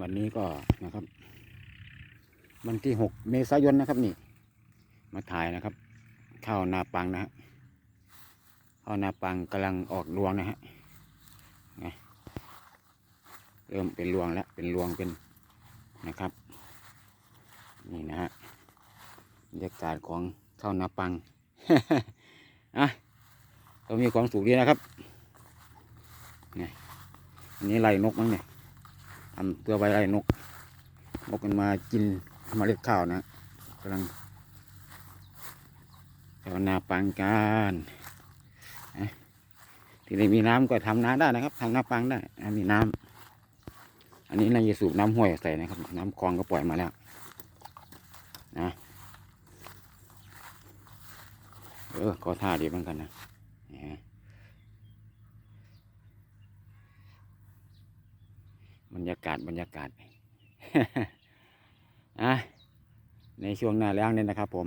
วันนี้ก็นะครับ วันที่หกเมษายนนะครับนี่ มาถ่ายนะครับ ข้าวนาปังนะฮะข้าวนาปังกำลังออกรวงนะฮะนะเริ่มเป็นรวงแล้วเป็นรวงเป็นนะครับ นี่นะฮะบรรยากาศของข้าวนาปังอะก็มีความสุขดีนะครับนี่ อันนี้ไล่นกมั้งเนี่ยทำตัวไว้ไล่นก นกมันมากินมเมล็ดข้าวนะกำลังข้าวนาปังกันที่ได้มีน้ำก็ทำนาได้นะครับทำนาปังได้มีน้ำอันนี้นายสูบน้ำห้วยใส่นะครับ น้ำคลองก็ปล่อยมาแล้วนะเออก็ท่าดีเหมือนกันนะนี่ฮะ บรรยากาศบรรยากาศอะในช่วงหน้าแล้งเนี่ยนะครับผม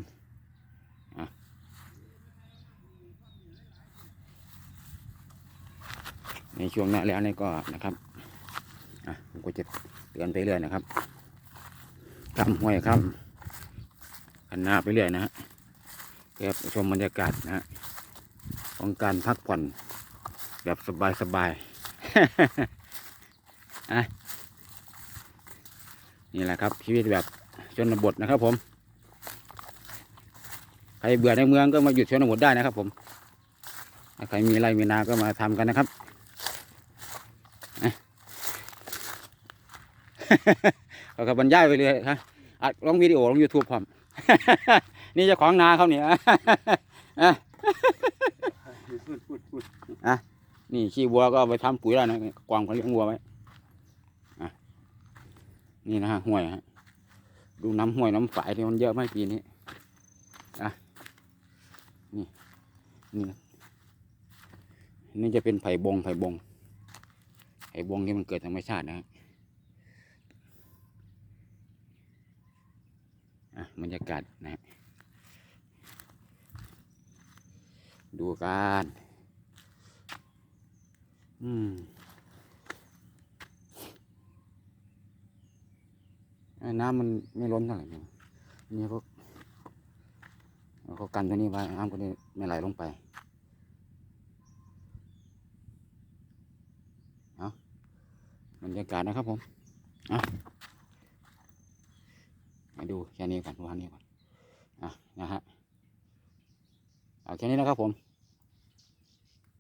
ในช่วงหน้าแล้งนี่ก็นะครับอะผมก็จะเตือนไปเรื่อยนะครับทำห้วยครับขันหน้าไปเรื่อยนะฮะเพื่อชมบรรยากาศนะฮะของการพักผ่อนแบบสบายๆอะ นี่แหละครับชีวิตแบบชนบทนะครับ ผม ใครเบื่อในเมืองก็มาหยุดชนบทได้นะครับ ผมใครมีไรมีนาก็มาทำกันนะครับอะเขาก็บรรยายไปเลยฮะอัดลงวิดีโอลงยูทูบพร้อมนี่จ้าของนาเขาเนี่ยอะนี่ขี้วัวก็ไปทำปุ๋ยแล้วนะกวางเขาเลี้ยงวัวไว้ นี่นะฮะห้วยฮะดูน้ำห้วยน้ำฝายที่มันเยอะไหมปีนี้อะนี่นี่นี่จะเป็นไผ่บงไผ่บงไผ่บงที่มันเกิดธรรมชาตินะฮะอะบรรยากาศนะฮะดูกันอืมอะ น้ำมันไม่ล้นเท่าไหร่เนี่ยนี่พวกเขากันตัวนี้ไว้น้ำก็นี้ไม่ไหลลงไปเอาบรรยากาศนะครับผมเอามาดูแค่นี้ก่อนวันนี้ก่อนอะนะฮะเอาแค่นี้นะครับผม